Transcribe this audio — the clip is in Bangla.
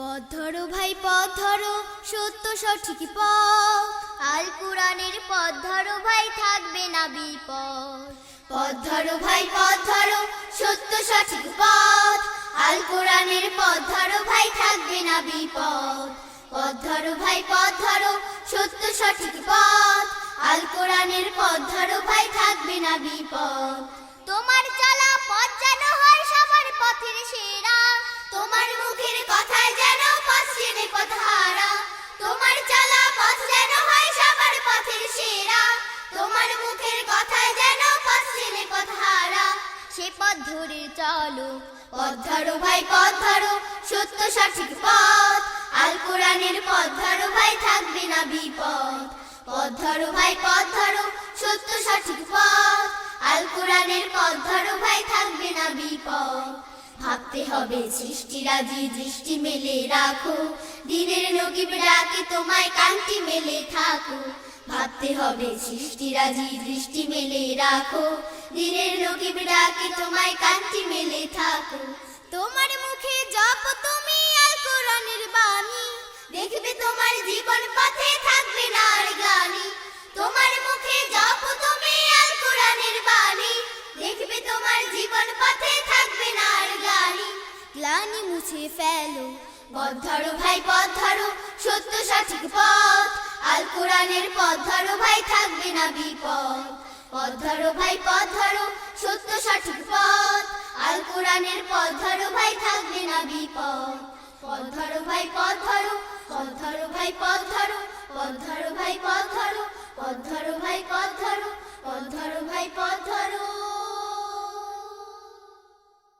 পথ ভাই পথ ধরো সত্য সঠিক পথ। আল কোরআনের পথ ভাই, থাকবে না বিপদ। পথ ভাই পথ ধরো সত্য সঠিক পথ। আল কোরআনের পথ ভাই, থাকবে না বিপদ। পথ ভাই পথ ধরো সত্য সঠিক পথ। আল কোরআনের পথ ধরো ভাই, থাকবে না বিপদ। তোমার চলা পথ যেন হয় সবার পথের সেরা। তোমার মুখের কথায় তোমার চলা পথ হয় সবার পথের সেরা। তোমার মুখের কথায় যেন পথহারা। সে পথ চলো, পথ ভাই, পথ ধরো, সত্য সঠিক পথ। আল পথ থাকবে না বিপদ। পথ ভাই, পথ ধরো, সত্য সঠিক পথ। আল কোরআনের পথ ধরো ভাই, থাকবে না বিপদ। ভাবতে হবে সৃষ্টিরাজি দৃষ্টি মেলে রাখো। দিনের নকিব ডাকে, তোমায় কান্তি মেলে থাকো। ভাবতে হবে সৃষ্টিরাজি দৃষ্টি মেলে রাখো। দিনের নকিব ডাকে, তোমায় কান্তি মেলে থাকো। তোমার গ্লানি মুছে ফেলো। পথ ধরো ভাই, পথ ধরো, সত্য সঠিক পথ। আল কোরআনের পথ ধরো ভাই, থাকবে না বিপদ। পথ ধরো ভাই, পথ ধরো, সত্য সঠিক পথ। আল কোরআনের পথ ধরো ভাই, থাকবে না বিপদ। পথ ধরো ভাই, পথ ধরো পথ ধরো ভাই, পথ ধরো পথ ধরো ভাই, পথ